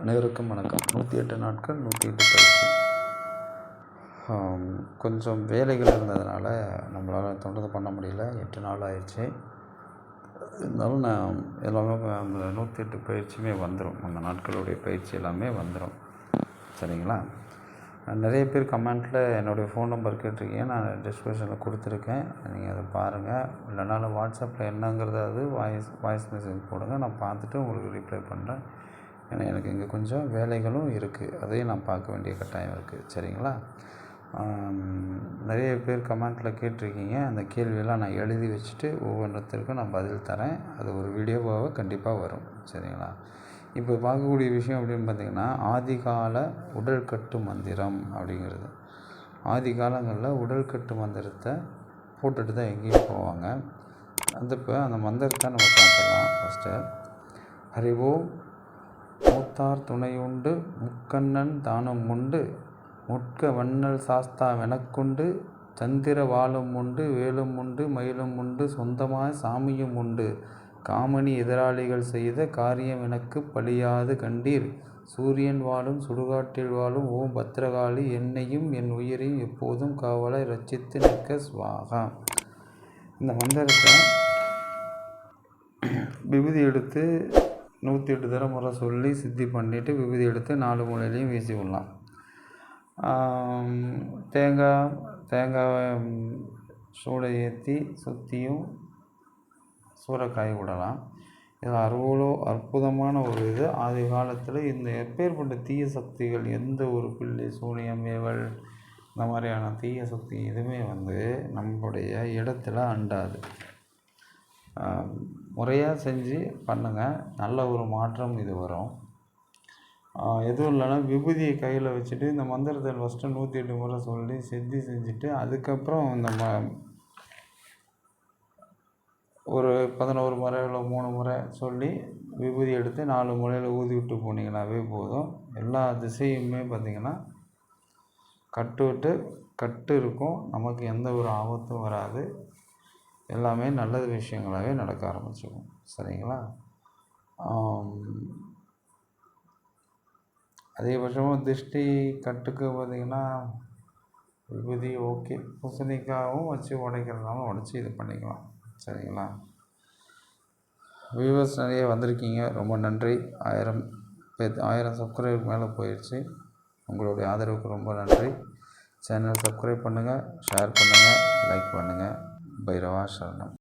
அனைவருக்கும் வணக்கம். நூற்றி எட்டு நாட்கள் நூற்றி எட்டு பயிற்சி. கொஞ்சம் வேலைகள் இருந்ததுனால நம்மளால் தொடர்ந்து பண்ண முடியல. எட்டு நாள் ஆயிடுச்சு. இருந்தாலும் நான் எல்லாமே அந்த நூற்றி எட்டு பயிற்சியுமே வந்துடும் அந்த நாட்களுடைய பயிற்சி எல்லாமே வந்துடும் சரிங்களா? நிறைய பேர் கமெண்ட்டில் என்னுடைய ஃபோன் நம்பர் கேட்டிருக்கீங்க. நான் டிஸ்கிரிப்ஷனில் கொடுத்துருக்கேன். நீங்கள் அதை பாருங்கள் இல்லைனாலும் வாட்ஸ்அப்பில் என்னங்கிறதாவது வாய்ஸ் வாய்ஸ் மெசேஜ் போடுங்க. நான் பார்த்துட்டு உங்களுக்கு ரிப்ளை பண்ணுறேன் ஏன்னா எனக்கு இங்கே கொஞ்சம் வேலைகளும் இருக்குது அதையும் நான் பார்க்க வேண்டிய கட்டாயம் இருக்குது சரிங்களா? நிறைய பேர் கமெண்ட்டில் கேட்டிருக்கீங்க. அந்த கேள்வியெல்லாம் நான் எழுதி வச்சுட்டு ஒவ்வொன்றத்திற்கும் நான் பதில் தரேன். அது ஒரு வீடியோவாக கண்டிப்பாக வரும். சரிங்களா? இப்போ பார்க்கக்கூடிய விஷயம் அப்படின்னு பார்த்திங்கன்னா ஆதிகால உடல்கட்டு மந்திரம் அப்படிங்கிறது. ஆதி காலங்களில் உடல்கட்டு மந்திரத்தை போட்டுட்டு தான் எங்கேயும் போவாங்க. அந்த இப்போ அந்த மந்திரத்தை நம்ம பார்த்துக்கலாம் ஃபஸ்ட்டு ஹரி ஓம் மூத்தார் துணையுண்டு முக்கண்ணன் தானம் உண்டு முட்க வண்ணல் சாஸ்தா வெனக்குண்டு சந்திர வாழும் உண்டு வேலும் உண்டு மயிலும் உண்டு சொந்தமாய் சாமியும் உண்டு காமனி எதிராளிகள் செய்த காரியம் எனக்கு பழியாது கண்டீர். சூரியன் வாழும் சுடுகாட்டில் வாழும் ஓம் பத்திரகாளி என்னையும் என் உயிரையும் எப்போதும் காவலை ரட்சித்து நிற்க சுவாகா. இந்த மந்திரத்தை விபூதி எடுத்து நூற்றி எட்டு தடவை முறை சொல்லி சித்தி பண்ணிவிட்டு விபூதி எடுத்து நாலு மூலையிலையும் வீசி விடலாம். தேங்காய் தேங்காவை சூடை ஏற்றி சுற்றியும் சூறைக்காய விடலாம். இது அவ்வளோ அற்புதமான ஒரு இது. ஆதி காலத்தில் இந்த எப்பேற்பட்ட தீய சக்திகள் எந்த ஒரு பிள்ளை சூனியம் ஏவல் இந்த மாதிரியான தீய சக்தி எதுவுமே வந்து நம்மளுடைய இடத்துல அண்டாது. முறையாக செஞ்சு பண்ணுங்கள் நல்ல ஒரு மாற்றம் இது வரும். எதுவும் இல்லைனா விபூதியை கையில் வச்சுட்டு இந்த மந்திரத்தை ஃபஸ்ட்டு நூற்றி எட்டு முறை சொல்லி சித்தி செஞ்சுட்டு அதுக்கப்புறம் இந்த ம ஒரு பதினோரு முறை இல்லை மூணு முறை சொல்லி விபூதி எடுத்து நாலு முறையில் ஊதி விட்டு போனீங்கன்னாவே போதும். எல்லா திசையுமே பார்த்திங்கன்னா கட்டு விட்டு கட்டு இருக்கும். நமக்கு எந்த ஒரு ஆபத்தும் வராது. எல்லாமே நல்லது விஷயங்களாகவே நடக்க ஆரம்பிச்சிடும் சரிங்களா? அதிகபட்சமாக திருஷ்டி கட்டுக்கு பார்த்திங்கன்னா விபூதி ஓகே. பூசணிக்காவும் வச்சு உடைக்கிறதுனாலும் உடச்சி இது பண்ணிக்கலாம். சரிங்களா? வியூவர்ஸ் நிறைய வந்திருக்கீங்க. ரொம்ப நன்றி. ஆயிரம் பேர் ஆயிரம் சப்ஸ்கிரைபர் மேலே போயிடுச்சு உங்களுடைய ஆதரவுக்கு ரொம்ப நன்றி. சேனல் சப்ஸ்கிரைப் பண்ணுங்கள் ஷேர் பண்ணுங்கள் லைக் பண்ணுங்கள் by or no